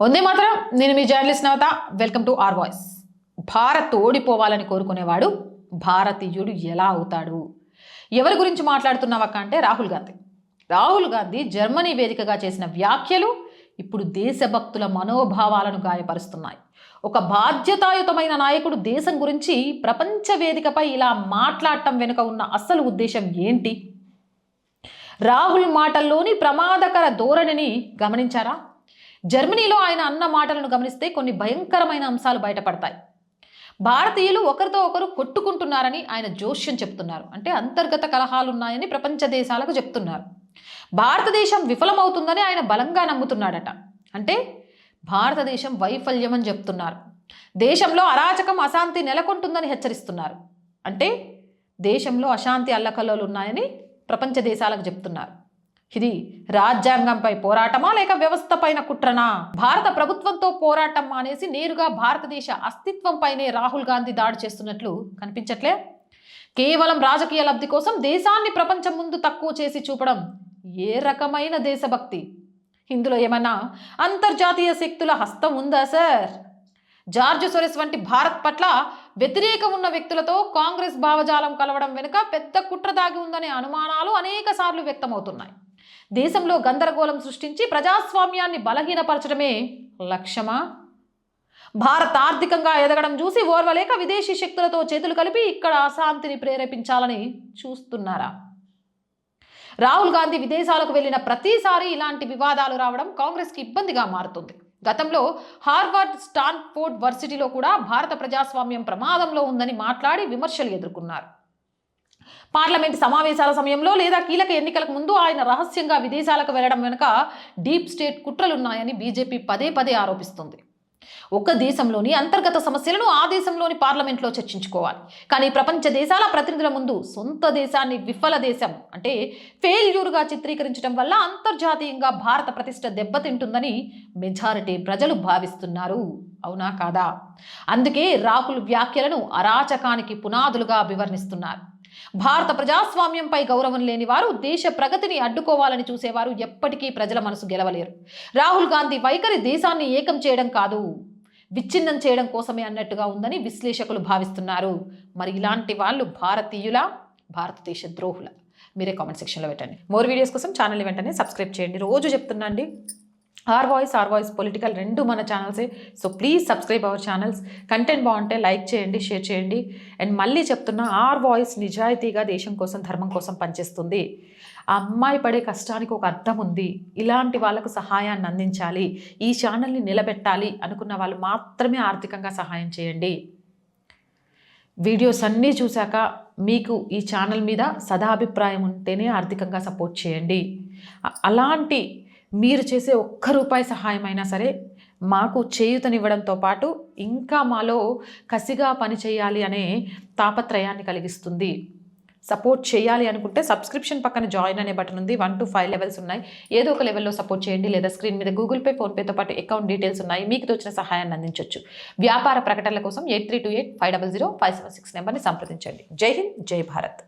వందే మాత్రం. నేను మీ journalist Navatha. Welcome to R voice. Bharat ఓడిపోవాలని కోరుకునేవాడు భారతీయుడు ఎలా అవుతాడు? ఎవరి గురించి మాట్లాడుతున్నావక్క అంటే రాహుల్ గాంధీ. రాహుల్ గాంధీ జర్మనీ వేదికగా చేసిన వ్యాఖ్యలు ఇప్పుడు దేశభక్తుల మనోభావాలను గాయపరుస్తున్నాయి. ఒక బాధ్యతాయుతమైన నాయకుడు దేశం గురించి ప్రపంచ వేదికపై ఇలా మాట్లాడటం వెనుక ఉన్న అసలు ఉద్దేశం ఏంటి? రాహుల్ మాటల్లోని ప్రమాదకర ధోరణిని గమనించారా? జర్మనీలో ఆయన అన్న మాటలను గమనిస్తే కొన్ని భయంకరమైన అంశాలు బయటపడతాయి. భారతీయులు ఒకరితో ఒకరు కొట్టుకుంటున్నారని ఆయన జోష్యం చెప్తున్నారు. అంటే అంతర్గత కలహాలున్నాయని ప్రపంచ దేశాలకు చెప్తున్నారు. భారతదేశం విఫలమవుతుందని ఆయన బలంగా నమ్ముతున్నాడట. అంటే భారతదేశం వైఫల్యం అని చెప్తున్నారు. దేశంలో అరాచకం అశాంతి నెలకొంటుందని హెచ్చరిస్తున్నారు. అంటే దేశంలో అశాంతి అల్లకల్లోలు ఉన్నాయని ప్రపంచ దేశాలకు చెప్తున్నారు. ఇది రాజ్యాంగంపై పోరాటమా లేక వ్యవస్థ పైన కుట్రనా? భారత ప్రభుత్వంతో పోరాటం మానేసి నేరుగా భారతదేశ అస్తిత్వంపైనే రాహుల్ గాంధీ దాడి చేస్తున్నట్లు కనిపించట్లే? కేవలం రాజకీయ లబ్ధి కోసం దేశాన్ని ప్రపంచం ముందు తక్కువ చేసి చూపడం ఏ రకమైన దేశభక్తి? ఇందులో ఏమన్నా అంతర్జాతీయ శక్తుల హస్తం ఉందా సార్? జార్జ్ సొరెస్ వంటి భారత్ పట్ల వ్యతిరేకం ఉన్న వ్యక్తులతో కాంగ్రెస్ భావజాలం కలవడం వెనుక పెద్ద కుట్ర దాగి ఉందనే అనుమానాలు అనేక సార్లు వ్యక్తమవుతున్నాయి. దేశంలో గందరగోళం సృష్టించి ప్రజాస్వామ్యాన్ని బలహీనపరచడమే లక్ష్యమా? భారత్ ఆర్థికంగా ఎదగడం చూసి ఓర్వలేక విదేశీ శక్తులతో చేతులు కలిపి ఇక్కడ అశాంతిని ప్రేరేపించాలని చూస్తున్నారా? రాహుల్ గాంధీ విదేశాలకు వెళ్ళిన ప్రతిసారి ఇలాంటి వివాదాలు రావడం కాంగ్రెస్కి ఇబ్బందిగా మారుతుంది. గతంలో హార్వర్డ్ స్టాన్ఫోర్డ్ వర్సిటీలో కూడా భారత ప్రజాస్వామ్యం ప్రమాదంలో ఉందని మాట్లాడి విమర్శలు ఎదుర్కొన్నారు. పార్లమెంట్ సమావేశాల సమయంలో లేదా కీలక ఎన్నికలకు ముందు ఆయన రహస్యంగా విదేశాలకు వెళ్ళడం వెనుక డీప్ స్టేట్ కుట్రలున్నాయని బీజేపీ పదే పదే ఆరోపిస్తుంది. ఒక దేశంలోని అంతర్గత సమస్యలను ఆ దేశంలోని పార్లమెంట్లో చర్చించుకోవాలి. కానీ ప్రపంచ దేశాల ప్రతినిధుల ముందు సొంత దేశాన్ని విఫల దేశం అంటే ఫెయిల్యూర్గా చిత్రీకరించడం వల్ల అంతర్జాతీయంగా భారత ప్రతిష్ట దెబ్బతింటుందని మెజారిటీ ప్రజలు భావిస్తున్నారు. అవునా కాదా? అందుకే రాహుల్ వ్యాఖ్యలను అరాచకానికి పునాదులుగా అభివర్ణిస్తున్నారు భారత ప్రజాస్వామ్యంపై గౌరవం లేని వారు దేశ ప్రగతిని అడ్డుకోవాలని చూసేవారు ఎప్పటికీ ప్రజల మనసు గెలవలేరు. రాహుల్ గాంధీ వైఖరి దేశాన్ని ఏకం చేయడం కాదు విచ్ఛిన్నం చేయడం కోసమే అన్నట్టుగా ఉందని విశ్లేషకులు భావిస్తున్నారు. మరి ఇలాంటి వాళ్ళు భారతీయుల భారతదేశ ద్రోహుల? మీరే కామెంట్ సెక్షన్లో పెట్టండి. మోర్ వీడియోస్ కోసం ఛానల్ వెంటనే సబ్స్క్రైబ్ చేయండి. రోజు చెప్తున్నా అండి R voice R voice political రెండు మన ఛానల్సే so please subscribe our channels content బాగుంటే లైక్ చేయండి షేర్ చేయండి. అండ్ మళ్ళీ చెప్తున్నా ఆర్ వాయిస్ నిజాయితీగా దేశం కోసం ధర్మం కోసం పనిచేస్తుంది. ఆ అమ్మాయి పడే కష్టానికి ఒక అర్థం ఉంది. ఇలాంటి వాళ్ళకు సహాయాన్ని అందించాలి. ఈ ఛానల్ని నిలబెట్టాలి అనుకున్న వాళ్ళు మాత్రమే ఆర్థికంగా సహాయం చేయండి. వీడియోస్ అన్నీ చూశాక మీకు ఈ ఛానల్ మీద సదాభిప్రాయం ఉంటేనే ఆర్థికంగా సపోర్ట్ చేయండి. అలాంటి మీరు చేసే ఒక్క రూపాయి సహాయమైనా సరే మాకు చేయూతనివ్వడంతో పాటు ఇంకా మాలో కసిగా పని చేయాలి అనే తాపత్రయాన్ని కలిగిస్తుంది. సపోర్ట్ చేయాలి అనుకుంటే సబ్స్క్రిప్షన్ పక్కన జాయిన్ అనే బటన్ ఉంది. వన్ టు ఫైవ్ లెవెల్స్ ఉన్నాయి. ఏదో ఒక లెవెల్లో సపోర్ట్ చేయండి. లేదా స్క్రీన్ మీద గూగుల్ పే ఫోన్పేతో పాటు అకౌంట్ డీటెయిల్స్ ఉన్నాయి. మీకు తోచిన సహాయాన్ని అందించవచ్చు వ్యాపార ప్రకటనల కోసం eight three two eight five double zero five seven six నెంబర్ని సంప్రదించండి. జై హింద్ జై భారత్.